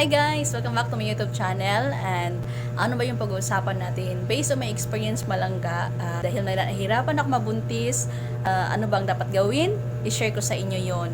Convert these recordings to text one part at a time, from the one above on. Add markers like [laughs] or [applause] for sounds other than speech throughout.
Hi guys! Welcome back to my YouTube channel and ano ba yung pag-uusapan natin? Based on my experience malangga, ah, dahil na nahihirapan ako mabuntis, ah, ano bang dapat gawin? I-share ko sa inyo yon.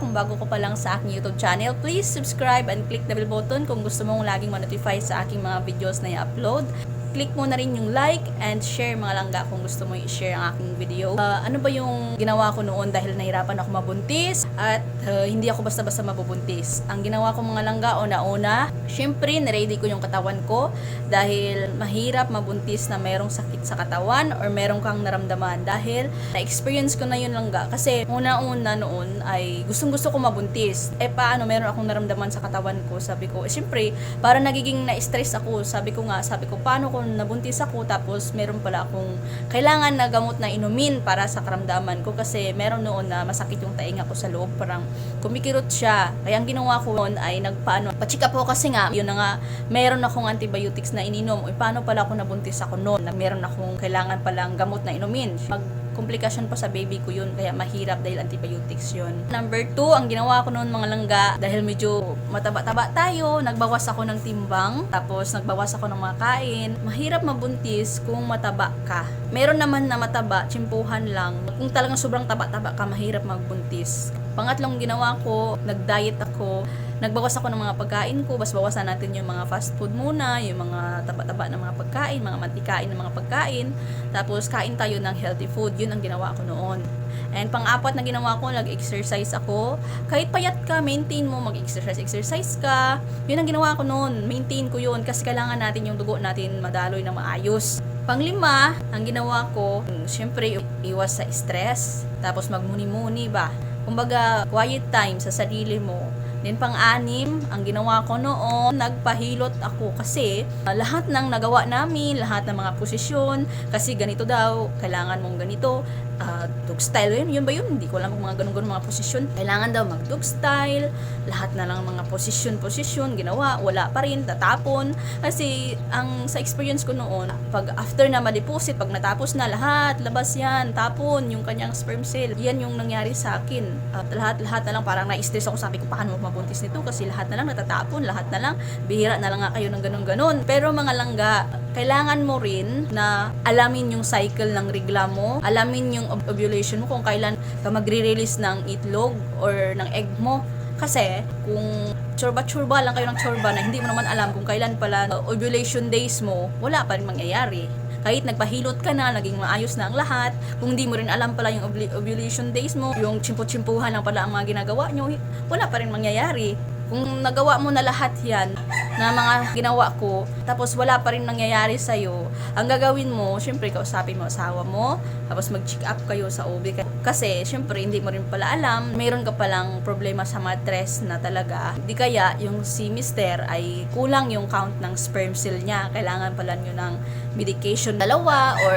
Kung bago ko pa lang sa aking YouTube channel, please subscribe and click the bell button kung gusto mong laging ma-notify sa aking mga videos na i-upload. Click mo na rin yung like and share mga langga kung gusto mo i-share ang aking video. Ah, ano ba yung ginawa ko noon dahil nahirapan ako mabuntis at ah, hindi ako basta-basta mabubuntis. Ang ginawa ko mga langga una-una, syempre naready ko yung katawan ko dahil mahirap mabuntis na merong sakit sa katawan or merong kang naramdaman dahil na-experience ko na yun langga kasi una-una noon ay gustong-gusto ko mabuntis. Eh paano meron akong naramdaman sa katawan ko? Sabi ko, eh, syempre, para nagiging na-stress ako. Sabi ko nga, sabi ko, paano kung nabuntis ako tapos meron pala akong kailangan na gamot na inumin para sa karamdaman ko kasi meron noon na masakit yung tainga ko sa loob. Parang kumikirot siya. Kaya ang ginawa ko noon ay nagpaano, pa-check up ako kasi nga, yun na nga, meron akong antibiotics na ininom. Eh, paano pala ako nabuntis ako noon? Na meron akong kailangan palang gamot na inumin. Mag komplikasyon pa sa baby ko yun kaya mahirap dahil antibiotics yun. Number two, ang ginawa ko noon mga langga dahil medyo mataba-taba tayo, nagbawas ako ng timbang, tapos nagbawas ako ng mga kain. Mahirap mabuntis kung mataba ka. Meron naman na mataba, tsimpuhan lang. Kung talagang sobrang taba-taba ka, mahirap magbuntis. Pangatlong ginawa ko, nag-diet ako. Nagbawas ako ng mga pagkain ko, bas bawasan natin yung mga fast food muna, yung mga taba-taba ng mga pagkain, mga mantikain ng mga pagkain. Tapos kain tayo ng healthy food, yun ang ginawa ko noon. And pang-apat na ginawa ko, nag-exercise ako. Kahit payat ka, maintain mo, mag-exercise, exercise ka. Yun ang ginawa ko noon, maintain ko yun kasi kailangan natin yung dugo natin madaloy na maayos. Panglima, ang ginawa ko, syempre iwas sa stress, tapos magmuni-muni ba. Kumbaga, quiet time sa sarili mo. Then pang-anim, ang ginawa ko noon, nagpahilot ako kasi uh, lahat ng nagawa namin, lahat ng mga posisyon, kasi ganito daw, kailangan mong ganito, uh, dog style yun, yun ba yun? Hindi ko alam kung mga ganun-ganun mga posisyon. Kailangan daw mag dog style, lahat na lang mga posisyon-posisyon, ginawa, wala pa rin, tatapon. Kasi ang sa experience ko noon, pag after na ma-deposit, pag natapos na lahat, labas yan, tapon, yung kanyang sperm cell, yan yung nangyari sa akin. At lahat-lahat na lang, parang na-stress ako, sabi ko, paano mabuntis nito? Kasi lahat na lang natatapon, lahat na lang, bihira na lang nga kayo ng ganun-ganun. Pero mga langga, kailangan mo rin na alamin yung cycle ng regla mo, alamin yung ov- ovulation mo kung kailan ka magre-release ng itlog or ng egg mo. Kasi kung chorba-chorba lang kayo ng chorba na hindi mo naman alam kung kailan pala ovulation days mo, wala pa rin mangyayari. Kahit nagpahilot ka na, naging maayos na ang lahat, kung hindi mo rin alam pala yung ovul- ovulation days mo, yung chimpo-chimpuhan lang pala ang mga ginagawa nyo, wala pa rin mangyayari. Kung nagawa mo na lahat yan, na mga ginawa ko, tapos wala pa rin nangyayari sa'yo, ang gagawin mo, syempre, kausapin mo asawa mo, tapos mag-check up kayo sa OB. Kasi, syempre, hindi mo rin pala alam, mayroon ka palang problema sa mattress na talaga. Di kaya, yung si mister ay kulang yung count ng sperm cell niya. Kailangan pala nyo ng medication dalawa or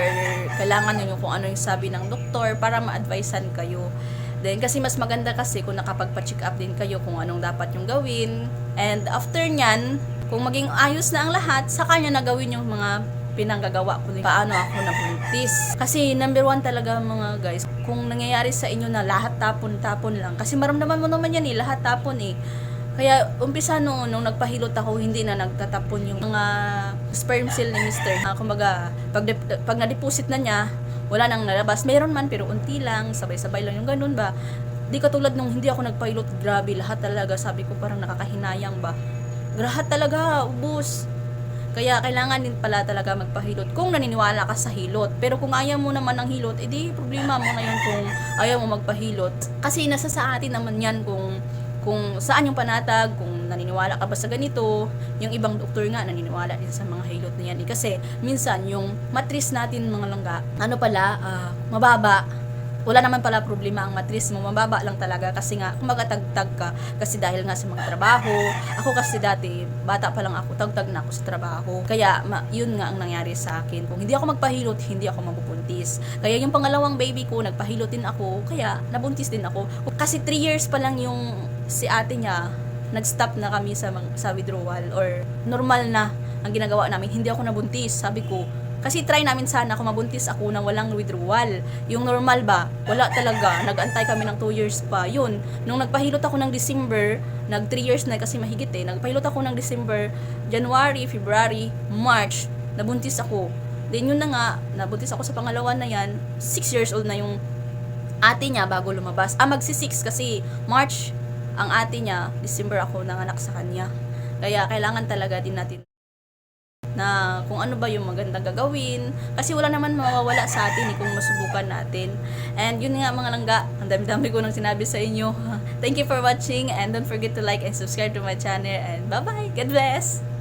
kailangan nyo kung ano yung sabi ng doktor para ma-advisean kayo. Then, kasi mas maganda kasi kung nakapagpa-check up din kayo kung anong dapat yung gawin. And after nyan, kung maging ayos na ang lahat, saka nyo na gawin yung mga pinanggagawa ko din. Paano ako nabuntis. Kasi number one talaga mga guys, kung nangyayari sa inyo na lahat tapon-tapon lang. Kasi maramdaman mo naman yan eh, lahat tapon eh. Kaya umpisa noon, nung nagpahilot ako, hindi na nagtatapon yung mga sperm cell ni Mr. Uh, kumbaga, pag, de- pag na-deposit na niya, wala nang nalabas. Meron man, pero unti lang, sabay-sabay lang yung ganun ba. Di katulad nung hindi ako nagpahilot, grabe, lahat talaga, sabi ko parang nakakahinayang ba. Lahat talaga, ubus. Kaya kailangan din pala talaga magpahilot kung naniniwala ka sa hilot. Pero kung ayaw mo naman ng hilot, edi problema mo na yun kung ayaw mo magpahilot. Kasi nasa sa atin naman yan kung kung saan yung panatag, kung naniniwala ka ba sa ganito, yung ibang doktor nga naniniwala din sa mga hilot na yan. Eh, kasi minsan yung matris natin mga langga, ano pala, ah, mababa, wala naman pala problema ang matris mo, mababa lang talaga kasi nga, kumaga tagtag ka, kasi dahil nga sa mga trabaho, ako kasi dati, bata pa lang ako, tagtag na ako sa trabaho, kaya ma, yun nga ang nangyari sa akin, kung hindi ako magpahilot, hindi ako mabubuntis, kaya yung pangalawang baby ko, nagpahilot din ako, kaya nabuntis din ako, kasi 3 years pa lang yung si ate niya, nag-stop na kami sa, sa withdrawal, or normal na ang ginagawa namin, hindi ako nabuntis, sabi ko, Kasi try namin sana kung mabuntis ako na walang withdrawal. Yung normal ba, wala talaga. Nag-antay kami ng 2 years pa. Yun, nung nagpahilot ako ng December, nag 3 years na kasi mahigit eh. Nagpahilot ako ng December, January, February, March, nabuntis ako. Then yun na nga, nabuntis ako sa pangalawa na yan, 6 years old na yung ate niya bago lumabas. Ah, magsi 6 kasi March ang ate niya, December ako nanganak sa kanya. Kaya kailangan talaga din natin na kung ano ba yung magandang gagawin. Kasi wala naman mawawala sa atin eh, kung masubukan natin. And yun nga mga langga, ang dami-dami ko nang sinabi sa inyo. [laughs] Thank you for watching and don't forget to like and subscribe to my channel and bye-bye. God bless!